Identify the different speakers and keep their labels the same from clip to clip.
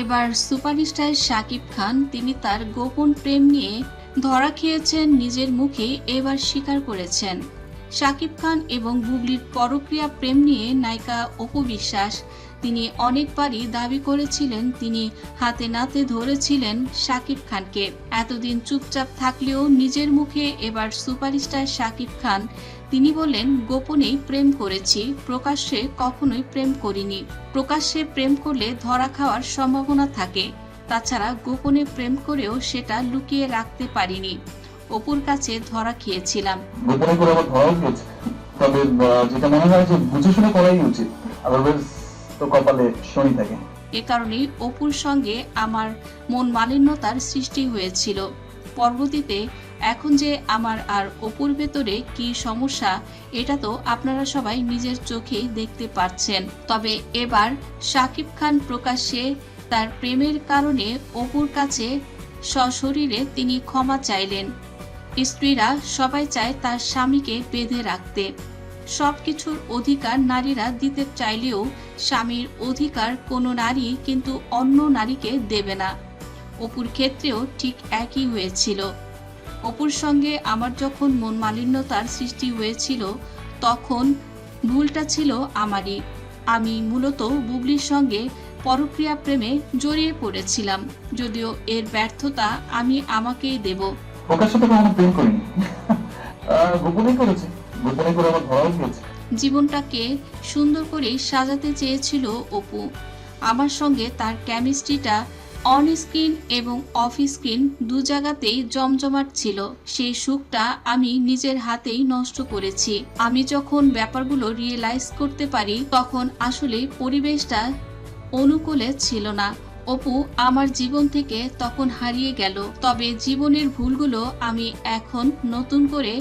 Speaker 1: এবার সুপারস্টার শাকিব খান, তিনি তার গোপন প্রেম নিয়ে ধরা খেয়েছেন, নিজের মুখে এবার স্বীকার করেছেন। শাকিব খান এবং বুবলির পরক্রিয়া প্রেম নিয়ে নায়িকা অপু বিশ্বাস। তিনি অনেকবারই দাবি করেছিলেন, তিনি হাতে নাতে ধরেছিলেন শাকিব খানকে। এতদিন চুপচাপ থাকলেও নিজের মুখে এবার সুপারস্টার শাকিব খান। তিনি বললেন গোপনেই প্রেম করেছি, প্রকাশ্যে কখনোই প্রেম করিনি। প্রকাশ্যে প্রেম করলে ধরা খাওয়ার সম্ভাবনা থাকে। তাছাড়া গোপনে প্রেম করেও সেটা লুকিয়ে রাখতে পারিনি। অপুর কাছে ধরা খেয়েছিলাম।
Speaker 2: গোপনে করে আমার ধরাও গিয়েছে তবে যেটা মনে হয় যে বুঝে শুনে করাই উচিত। আদারওয়াইজ তো কপালে শনি থাকে।
Speaker 1: এ কারণেই অপুর সঙ্গে আমার মন মালিন্যতার সৃষ্টি হয়েছিল। পরবর্তীতে এখন যে আমার আর অপুর ভেতরে কি সমস্যা এটা তো আপনারা সবাই নিজের চোখেই দেখতে পাচ্ছেন। তবে এবার শাকিব খান প্রকাশ্যে তার প্রেমের কারণে অপুর কাছে সশরীরে তিনি ক্ষমা চাইলেন। স্ত্রীরা সবাই চায় তার স্বামীকে বেঁধে রাখতে। সব কিছুর অধিকার নারীরা দিতে চাইলেও স্বামীর অধিকার কোনো নারী কিন্তু অন্য নারীকে দেবে না। অপুর ক্ষেত্রেও ঠিক একই হয়েছিল। অপুর সঙ্গে আমার যখন মন মালিন্যতার সৃষ্টি হয়েছিল, তখন ভুলটা ছিল আমারই। আমি মূলত বুবলির সঙ্গে পরক্রিয়া প্রেমে জড়িয়ে পড়েছিলাম, যদিও এর ব্যর্থতা আমি আমাকেই দেব।
Speaker 2: প্রকাশ্যে তো কখনো প্রেম করিনি। আহ, গোপনেই করেছে। গোপনে করে আমার ধরাও গিয়েছে
Speaker 1: জীবনটাকে সুন্দর করে সাজাতে চেয়েছিল অপু। আমার সঙ্গে তার কেমিস্ট্রিটা অন স্ক্রিন এবং অফ স্ক্রিন দু জায়গাতেই জমজমাট ছিল। সেই সুখটা আমি নিজের হাতেই নষ্ট করেছি। আমি যখন ব্যাপারগুলো রিয়েলাইজ করতে পারি তখন আসলে পরিবেশটা অনুকূলে ছিল না। অপু আমার জীবন থেকে তখন হারিয়ে গেল তবে জীবনের ভুলগুলো আমি এখন নতুন করে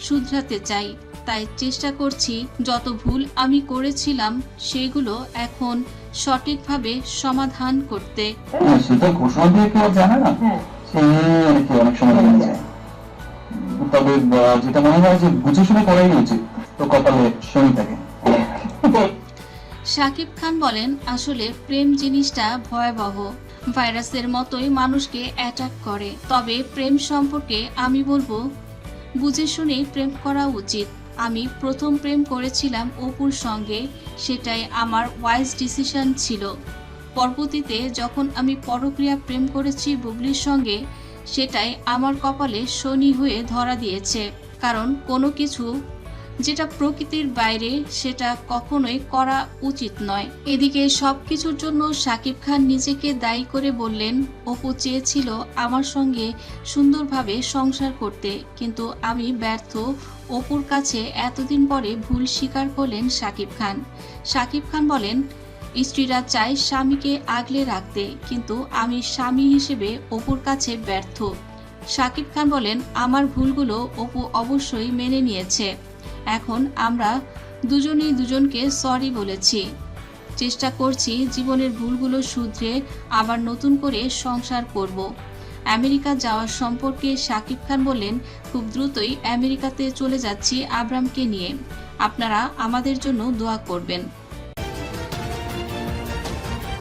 Speaker 1: শুধরাতে চাই। তাই চেষ্টা করছি যত ভুল আমি করেছিলাম সেগুলো এখন সঠিকভাবে সমাধান করতে।
Speaker 2: হ্যাঁ, সেটা ঘোষণা দিয়ে কেউ জানে না। সে অনেক সময় যায় তবে যেটা মনে হয় যে বুঝে শুনে করাই উচিত। তো কপালে শনি থাকে।
Speaker 1: শাকিব খান বলেন, আসলে প্রেম জিনিসটা ভয়াবহ। ভাইরাসের মতোই মানুষকে অ্যাটাক করে। তবে প্রেম সম্পর্কে আমি বলব, বুঝে শুনে প্রেম করা উচিত। আমি প্রথম প্রেম করেছিলাম অপুর সঙ্গে, সেটাই আমার ওয়াইজ ডিসিশন ছিল। পরবর্তীতে যখন আমি পরক্রিয়া প্রেম করেছি বুবলির সঙ্গে, সেটাই আমার কপালে শনি হয়ে ধরা দিয়েছে। কারণ কোনো কিছু যেটা প্রকৃতির বাইরে, সেটা কখনোই করা উচিত নয়। এদিকে সবকিছুর জন্য শাকিব খান নিজেকে দায়ী করে বললেন, অপু চেয়েছিল আমার সঙ্গে সুন্দরভাবে সংসার করতে, কিন্তু আমি ব্যর্থ। অপুর কাছে এতদিন পরে ভুল স্বীকার করলেন শাকিব খান। শাকিব খান বলেন, স্ত্রীরা চায় স্বামীকে আগলে রাখতে, কিন্তু আমি স্বামী হিসেবে অপুর কাছে ব্যর্থ। শাকিব খান বলেন, আমার ভুলগুলো অপু অবশ্যই মেনে নিয়েছে। এখন আমরা দুজনেই দুজনকে সরি বলেছি। চেষ্টা করছি জীবনের ভুলগুলো শুধরে আবার নতুন করে সংসার করব। আমেরিকা যাওয়ার সম্পর্কে শাকিব খান বললেন, খুব দ্রুতই আমেরিকাতে চলে যাচ্ছি আব্রামকে নিয়ে। আপনারা আমাদের জন্য দোয়া করবেন।